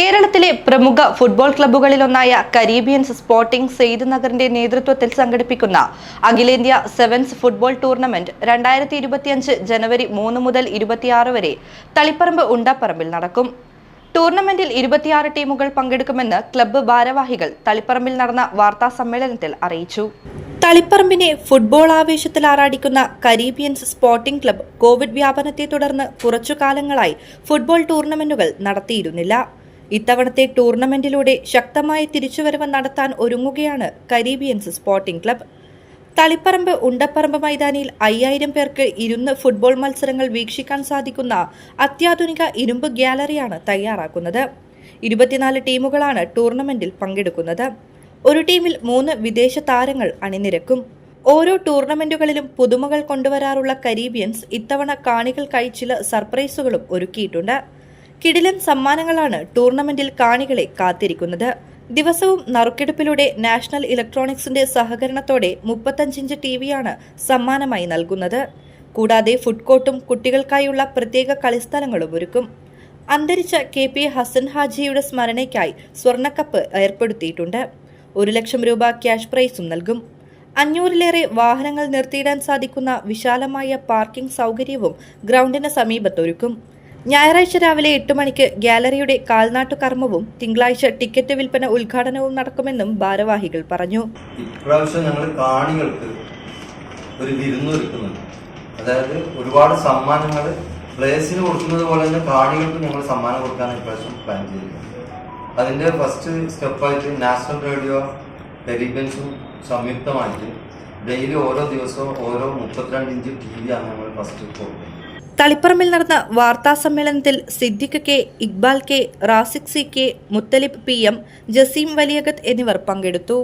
കേരളത്തിലെ പ്രമുഖ ഫുട്ബോൾ ക്ലബ്ബുകളിലൊന്നായ കരീബിയൻസ് സ്പോർട്ടിംഗ് സെയ്ദ് നഗറിന്റെ നേതൃത്വത്തിൽ സംഘടിപ്പിക്കുന്ന അഖിലേന്ത്യാ സെവൻസ് ഫുട്ബോൾ ടൂർണമെന്റ് രണ്ടായിരത്തി ഇരുപത്തിയഞ്ച് ജനുവരി മൂന്ന് മുതൽ ഇരുപത്തിയാറ് വരെ തളിപ്പറമ്പ് ഉണ്ടപ്പറമ്പിൽ നടക്കും. ടൂർണമെന്റിൽ ഇരുപത്തിയാറ് ടീമുകൾ പങ്കെടുക്കുമെന്ന് ക്ലബ്ബ് ഭാരവാഹികൾ തളിപ്പറമ്പിൽ നടന്ന വാർത്താ സമ്മേളനത്തിൽ അറിയിച്ചു. തളിപ്പറമ്പിനെ ഫുട്ബോൾ ആവേശത്തിൽ ആറാടിക്കുന്ന കരീബിയൻസ് സ്പോർട്ടിംഗ് ക്ലബ്ബ് കോവിഡ് വ്യാപനത്തെ തുടർന്ന് കുറച്ചു കാലങ്ങളായി ഫുട്ബോൾ ടൂർണമെന്റുകൾ നടത്തിയിരുന്നില്ല. ഇത്തവണത്തെ ടൂർണമെന്റിലൂടെ ശക്തമായ തിരിച്ചുവരവ് നടത്താൻ ഒരുങ്ങുകയാണ് Caribbeans sporting club. Thaliparamba Undapparamba മൈതാനിയിൽ അയ്യായിരം പേർക്ക് ഇരുന്ന് ഫുട്ബോൾ മത്സരങ്ങൾ വീക്ഷിക്കാൻ സാധിക്കുന്ന അത്യാധുനിക ഇരുമ്പ് ഗ്യാലറിയാണ് തയ്യാറാക്കുന്നത്. ഇരുപത്തിനാല് ടീമുകളാണ് ടൂർണമെന്റിൽ പങ്കെടുക്കുന്നത്. ഒരു ടീമിൽ മൂന്ന് വിദേശ താരങ്ങൾ അണിനിരക്കും. ഓരോ ടൂർണമെന്റുകളിലും പുതുമകൾ കൊണ്ടുവരാറുള്ള കരീബിയൻസ് ഇത്തവണ കാണികൾക്കായി ചില സർപ്രൈസുകളും ഒരുക്കിയിട്ടുണ്ട്. കിടിലൻ സമ്മാനങ്ങളാണ് ടൂർണമെന്റിൽ കാണികളെ കാത്തിരിക്കുന്നത്. ദിവസവും നറുക്കെടുപ്പിലൂടെ നാഷണൽ ഇലക്ട്രോണിക്സിന്റെ സഹകരണത്തോടെ മുപ്പത്തഞ്ചിഞ്ച് ടി വിയാണ് സമ്മാനമായി നൽകുന്നത്. കൂടാതെ ഫുഡ് കോർട്ടും കുട്ടികൾക്കായുള്ള പ്രത്യേക കളിസ്ഥലങ്ങളും ഒരുക്കും. അന്തരിച്ച കെ പി ഹസൻ ഹാജിയുടെ സ്മരണയ്ക്കായി സ്വർണക്കപ്പ് ഏർപ്പെടുത്തിയിട്ടുണ്ട്. ഒരു ലക്ഷം രൂപ ക്യാഷ് പ്രൈസും നൽകും. അഞ്ഞൂറിലേറെ വാഹനങ്ങൾ നിർത്തിയിടാൻ സാധിക്കുന്ന വിശാലമായ പാർക്കിംഗ് സൗകര്യവും ഗ്രൗണ്ടിന് സമീപത്തൊരുക്കും. ഞായറാഴ്ച രാവിലെ എട്ട് മണിക്ക് ഗാലറിയുടെ കാൽനാട്ടു കർമ്മവും തിങ്കളാഴ്ച ടിക്കറ്റ് വിൽപ്പന ഉദ്ഘാടനവും നടക്കുമെന്നും ഭാരവാഹികൾ പറഞ്ഞു. ഇപ്രാവശ്യം ഞങ്ങൾ കാണികൾക്ക് ഒരു വിരുന്നൊരുക്കുന്നുണ്ട് അതായത് ഒരുപാട് സമ്മാനങ്ങൾ പ്ലേസിന് കൊടുക്കുന്നത് പോലെ തന്നെ കാണികൾക്ക് ഞങ്ങൾ സമ്മാനം കൊടുക്കാൻ ഇപ്രാവശ്യം പ്ലാൻ ചെയ്തിട്ടുണ്ട് അതിന്റെ ഫസ്റ്റ് സ്റ്റെപ്പായിട്ട് നാഷണൽ റേഡിയോ കരീബൻസും സംയുക്തമായിട്ട് ഡെയിലി ഓരോ ദിവസവും ഓരോ മുപ്പത്തിരണ്ട് ഇഞ്ച് ടി ആണ് ഞങ്ങൾ ഫസ്റ്റ് കൊടുക്കുന്നത്. തളിപ്പറമ്പിൽ നടന്ന വാർത്താ സമ്മേളനത്തിൽ Siddique K Iqbal K Raziq C K Muthalib P M Jaseem Valiyakath എന്നിവർ പങ്കെടുത്തു.